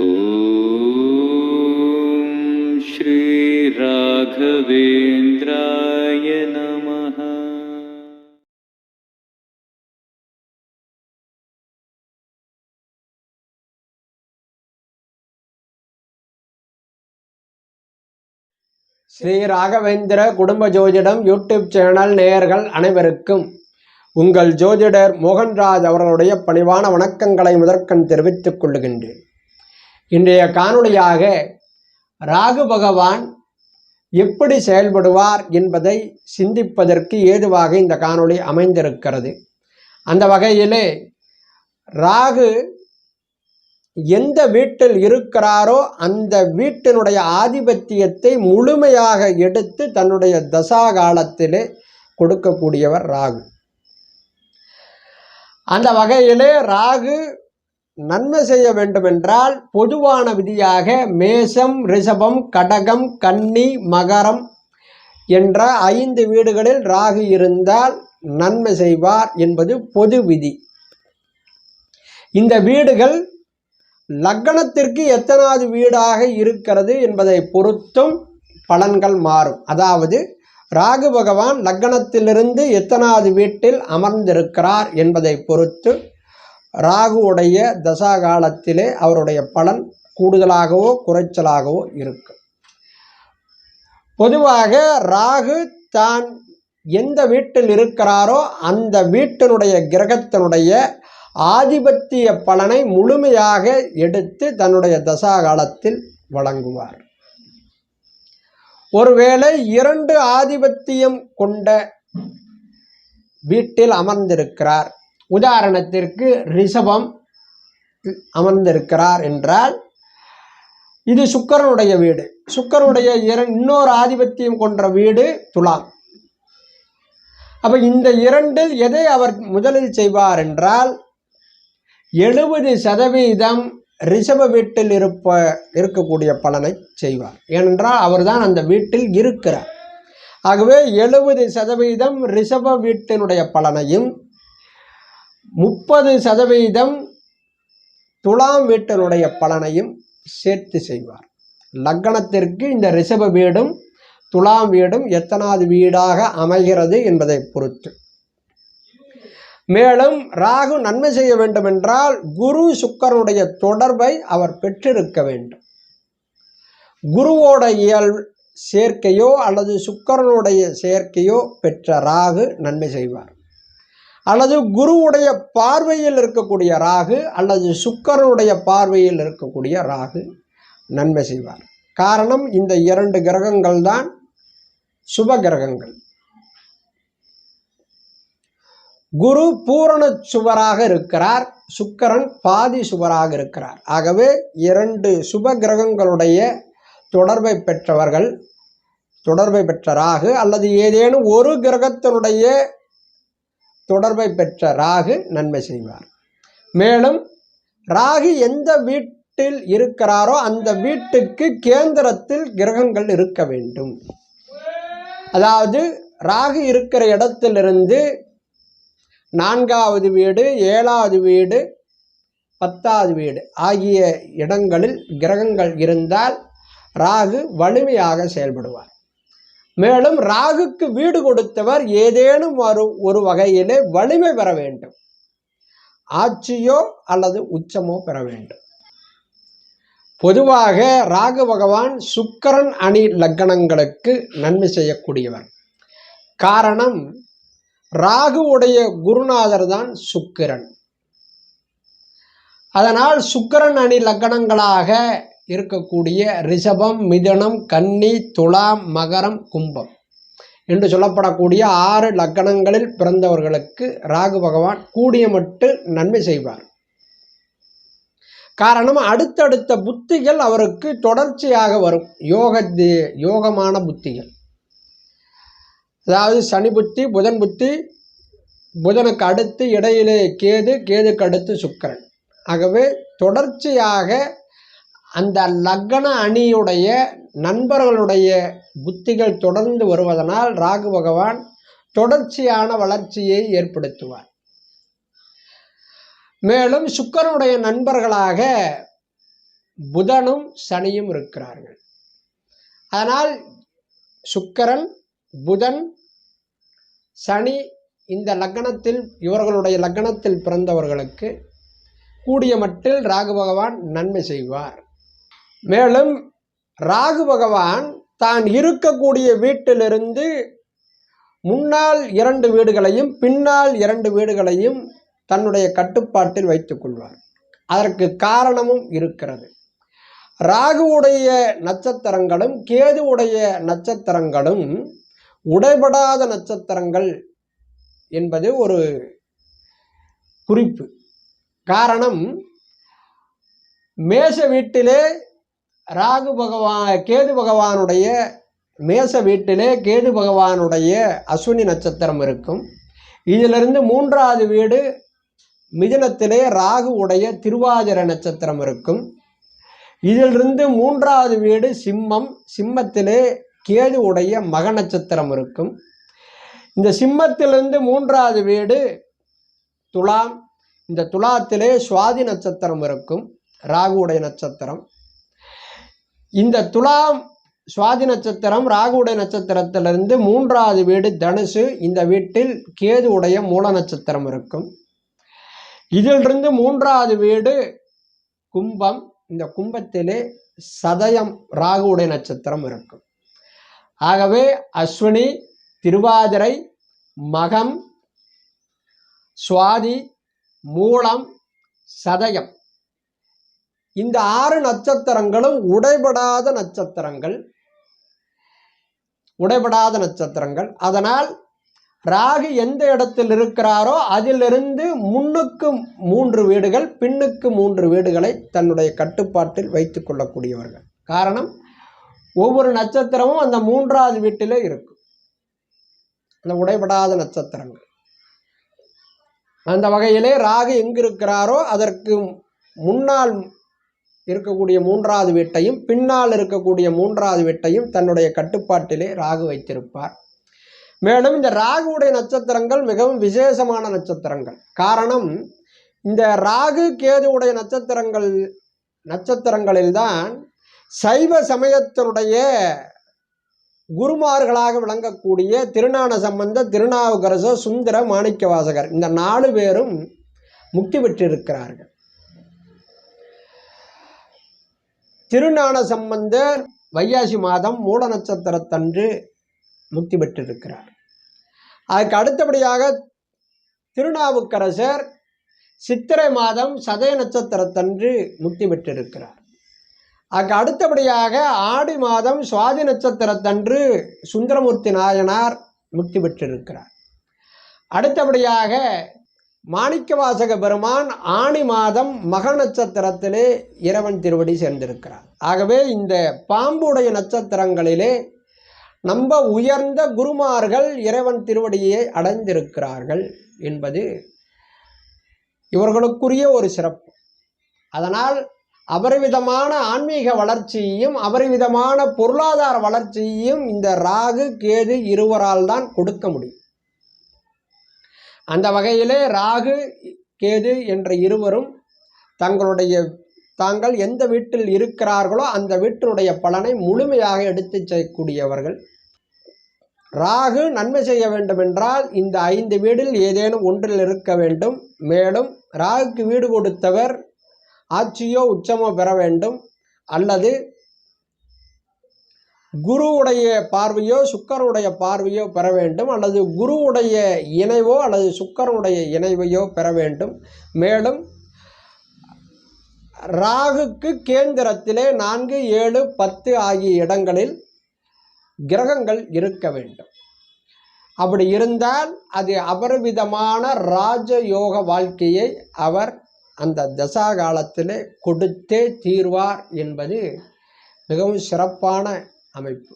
ॐ श्रीराघवेन्द्राय नमः ஸ்ரீ ராகவேந்திர குடும்ப ஜோதிடம் யூடியூப் சேனல் நேயர்கள் அனைவருக்கும் உங்கள் ஜோதிடர் மோகன்ராஜ் அவர்களுடைய பணிவான வணக்கங்களை முதற்கண் தெரிவித்துக் கொள்ளுகின்றேன் இன்றைய காணொளியாக ராகு பகவான் எப்படி செயல்படுவார் என்பதை சிந்திப்பதற்கு ஏதுவாக இந்த காணொளி அமைந்திருக்கிறது. அந்த வகையிலே ராகு எந்த வீட்டில் இருக்கிறாரோ அந்த வீட்டினுடைய ஆதிபத்தியத்தை முழுமையாக எடுத்து தன்னுடைய தசா காலத்திலே கொடுக்கக்கூடியவர் ராகு. அந்த வகையிலே ராகு நன்மை செய்ய வேண்டுமென்றால் பொதுவான விதியாக மேஷம் ரிஷபம் கடகம் கன்னி மகரம் என்ற ஐந்து வீடுகளில் ராகு இருந்தால் நன்மை செய்வார் என்பது பொது விதி. இந்த வீடுகள் லக்கணத்திற்கு எத்தனாவது வீடாக இருக்கிறது என்பதை பொறுத்தும் பலன்கள் மாறும். அதாவது ராகு பகவான் லக்கணத்திலிருந்து எத்தனாவது வீட்டில் அமர்ந்திருக்கிறார் என்பதை பொறுத்து ராகுவுடைய தசா காலத்திலே அவருடைய பலன் கூடுதலாகவோ குறைச்சலாகவோ இருக்கும். பொதுவாக ராகு தான் எந்த வீட்டில் இருக்கிறாரோ அந்த வீட்டினுடைய கிரகத்தினுடைய ஆதிபத்திய பலனை முழுமையாக எடுத்து தன்னுடைய தசா காலத்தில் வழங்குவார். ஒருவேளை இரண்டு ஆதிபத்தியம் கொண்ட வீட்டில் அமர்ந்திருக்கிறார். உதாரணத்திற்கு ரிஷபம் அமர்ந்திருக்கிறார் என்றால் இது சுக்கரனுடைய வீடு. சுக்கரனுடைய இர இன்னொரு ஆதிபத்தியம் கொன்ற வீடு துலாம். அப்ப இந்த இரண்டில் எதை அவர் முதலில் செய்வார் என்றால் எழுபது சதவீதம் ரிஷப வீட்டில் இருப்ப இருக்கக்கூடிய பலனை செய்வார். ஏனென்றால் அவர்தான் அந்த வீட்டில் இருக்கிறார். ஆகவே எழுபது சதவீதம் ரிஷப வீட்டினுடைய பலனையும் முப்பது சதவீதம் துலாம் வீட்டினுடைய பலனையும் சேர்த்து செய்வார். லக்கணத்திற்கு இந்த ரிஷப வீடும் துலாம் வீடும் எத்தனாவது வீடாக அமைகிறது என்பதை பொறுத்து. மேலும் ராகு நன்மை செய்ய வேண்டும் என்றால் குரு சுக்கரனுடைய தொடர்பை அவர் பெற்றிருக்க வேண்டும். குருவோட இயல் சேர்க்கையோ அல்லது சுக்கரனுடைய சேர்க்கையோ பெற்ற ராகு நன்மை செய்வார். அல்லது குருவுடைய பார்வையில் இருக்கக்கூடிய ராகு அல்லது சுக்கரனுடைய பார்வையில் இருக்கக்கூடிய ராகு நன்மை செய்வார். காரணம் இந்த இரண்டு கிரகங்கள் தான் சுப கிரகங்கள். குரு பூரண சுவராக இருக்கிறார் சுக்கரன் பாதி சுவராக இருக்கிறார். ஆகவே இரண்டு சுப கிரகங்களுடைய தொடர்பை பெற்றவர்கள் தொடர்பை பெற்ற ராகு அல்லது ஏதேனும் ஒரு கிரகத்தினுடைய தொடர்பை பெற்ற ராகு நன்மை செய்வார். மேலும் ராகு எந்த வீட்டில் இருக்கிறாரோ அந்த வீட்டுக்கு கேந்திரத்தில் கிரகங்கள் இருக்க வேண்டும். அதாவது ராகு இருக்கிற இடத்திலிருந்து நான்காவது வீடு ஏழாவது வீடு பத்தாவது வீடு ஆகிய இடங்களில் கிரகங்கள் இருந்தால் ராகு வலிமையாக செயல்படுவார். மேலும் ராகுக்கு வீடு கொடுத்தவர் ஏதேனும் ஒரு ஒரு வகையிலே வலிமை பெற வேண்டும். ஆட்சியோ அல்லது உச்சமோ பெற வேண்டும். பொதுவாக ராகு பகவான் சுக்கரன் அணி லக்கணங்களுக்கு நன்மை செய்யக்கூடியவர். காரணம் ராகுவுடைய குருநாதர் தான் சுக்கிரன். அதனால் சுக்கிரன் அணி லக்கணங்களாக இருக்கக்கூடிய ரிஷபம் மிதனம் கன்னி துலாம் மகரம் கும்பம் என்று சொல்லப்படக்கூடிய ஆறு லக்கணங்களில் பிறந்தவர்களுக்கு ராகு பகவான் கூடிய மட்டு நன்மை செய்வார். காரணம் அடுத்தடுத்த புத்திகள் அவருக்கு தொடர்ச்சியாக வரும். யோக யோகமான புத்திகள். அதாவது சனி புத்தி புதன் புத்தி புதனுக்கு அடுத்து இடையிலே கேது கேதுக்கு அடுத்து சுக்கரன். ஆகவே தொடர்ச்சியாக அந்த லக்ன அணியுடைய நண்பர்களுடைய புத்திகள் தொடர்ந்து வருவதனால் ராகு பகவான் தொடர்ச்சியான வளர்ச்சியை ஏற்படுத்துவார். மேலும் சுக்கரனுடைய நண்பர்களாக புதனும் சனியும் இருக்கிறார்கள். அதனால் சுக்கரன் புதன் சனி இந்த லக்னத்தில் இவர்களுடைய லக்னத்தில் பிறந்தவர்களுக்கு கூடிய மட்டில் ராகு பகவான் நன்மை செய்வார். மேலும் ராகு பகவான் தான் இருக்கக்கூடிய வீட்டிலிருந்து முன்னால் இரண்டு வீடுகளையும் பின்னால் இரண்டு வீடுகளையும் தன்னுடைய கட்டுப்பாட்டில் வைத்துக் கொள்வார். அதற்கு காரணமும் இருக்கிறது. ராகுவுடைய நட்சத்திரங்களும் கேதுவுடைய நட்சத்திரங்களும் உடைபடாத நட்சத்திரங்கள் என்பது ஒரு குறிப்பு. காரணம் மேஷ வீட்டிலே ராகு பகவான் கேது பகவானுடைய மேச வீட்டிலே கேது பகவானுடைய அஸ்வினி நட்சத்திரம் இருக்கும். இதிலிருந்து மூன்றாவது வீடு மிதனத்திலே ராகு உடைய திருவாதிர நட்சத்திரம் இருக்கும். இதிலிருந்து மூன்றாவது வீடு சிம்மம் சிம்மத்திலே கேது உடைய மக நட்சத்திரம் இருக்கும். இந்த சிம்மத்திலிருந்து மூன்றாவது வீடு துலாம் இந்த துலாத்திலே சுவாதி நட்சத்திரம் இருக்கும் ராகுவுடைய நட்சத்திரம். இந்த துலாம் சுவாதி நட்சத்திரம் ராகுடைய நட்சத்திரத்திலிருந்து மூன்றாவது வீடு தனுசு. இந்த வீட்டில் கேது உடைய மூல நட்சத்திரம் இருக்கும். இதிலிருந்து மூன்றாவது வீடு கும்பம். இந்த கும்பத்திலே சதயம் ராகுடைய நட்சத்திரம் இருக்கும். ஆகவே அஸ்வினி திருவாதிரை மகம் சுவாதி மூலம் சதயம். இந்த ஆறு நட்சத்திரங்களும் உடைபடாத நட்சத்திரங்கள். உடைபடாத நட்சத்திரங்கள். அதனால் ராகு எந்த இடத்தில் இருக்கிறாரோ அதிலிருந்து முன்னுக்கு மூன்று வீடுகள் பின்னுக்கு மூன்று வீடுகளை தன்னுடைய கட்டுப்பாட்டில் வைத்துக் கொள்ளக்கூடியவர்கள். காரணம் ஒவ்வொரு நட்சத்திரமும் அந்த மூன்றாவது வீட்டிலே இருக்கும். அந்த உடைபடாத நட்சத்திரங்கள். அந்த வகையிலே ராகு எங்கு இருக்கிறாரோ அதற்கு முன்னால் இருக்கக்கூடிய மூன்றாவது வீட்டையும் பின்னால் இருக்கக்கூடிய மூன்றாவது வீட்டையும் தன்னுடைய கட்டுப்பாட்டிலே ராகு வைத்திருப்பார். மேலும் இந்த ராகுவுடைய நட்சத்திரங்கள் மிகவும் விசேஷமான நட்சத்திரங்கள். காரணம் இந்த ராகு கேதுவுடைய நட்சத்திரங்கள் நட்சத்திரங்களில்தான் சைவ சமயத்தினுடைய குருமார்களாக விளங்கக்கூடிய திருநான சம்பந்த திருநாவுக்கரசர் சுந்தர மாணிக்கவாசகர் இந்த நாலு பேரும் முக்தி பெற்றிருக்கிறார்கள். திருஞான சம்பந்தர் வையாசி மாதம் மூட நட்சத்திரத்தன்று முக்தி பெற்றிருக்கிறார். அதுக்கு அடுத்தபடியாக திருநாவுக்கரசர் சித்திரை மாதம் சதய நட்சத்திரத்தன்று முக்தி பெற்றிருக்கிறார். அதுக்கு அடுத்தபடியாக ஆடி மாதம் சுவாதி நட்சத்திரத்தன்று சுந்தரமூர்த்தி நாயனார் முக்தி பெற்றிருக்கிறார். அடுத்தபடியாக மாணிக்கவாசக பெருமான் ஆணி மாதம் மக நட்சத்திரத்திலே இறைவன் திருவடி சேர்ந்திருக்கிறார். ஆகவே இந்த பாம்புடைய நட்சத்திரங்களிலே நம்ம உயர்ந்த குருமார்கள் இறைவன் திருவடியை அடைந்திருக்கிறார்கள் என்பது இவர்களுக்குரிய ஒரு சிறப்பு. அதனால் அபரிவிதமான ஆன்மீக வளர்ச்சியையும் அபரிவிதமான பொருளாதார வளர்ச்சியையும் இந்த ராகு கேது இருவரால் தான் கொடுக்க முடியும். அந்த வகையிலே ராகு கேது என்ற இருவரும் தங்களுடைய தாங்கள் எந்த வீட்டில் இருக்கிறார்களோ அந்த வீட்டினுடைய பலனை முழுமையாக எடுத்து செய்யக்கூடியவர்கள். ராகு நன்மை செய்ய வேண்டும் என்றால் இந்த ஐந்து வீடில் ஏதேனும் ஒன்றில் இருக்க வேண்டும். மேலும் ராகுக்கு வீடு கொடுத்தவர் ஆட்சியோ உச்சமோ பெற வேண்டும். அல்லது குருவுடைய பார்வையோ சுக்கரனுடைய பார்வையோ பெற வேண்டும். அல்லது குருவுடைய இணைவோ அல்லது சுக்கரனுடைய இணைவையோ பெற வேண்டும். மேலும் ராகுக்கு கேந்திரத்திலே நான்கு ஏழு பத்து ஆகிய இடங்களில் கிரகங்கள் இருக்க வேண்டும். அப்படி இருந்தால் அது அபரிவிதமான ராஜயோக வாழ்க்கையை அவர் அந்த தசா காலத்திலே கொடுத்தே தீர்வார் என்பது மிகவும் சிறப்பான அமைப்பு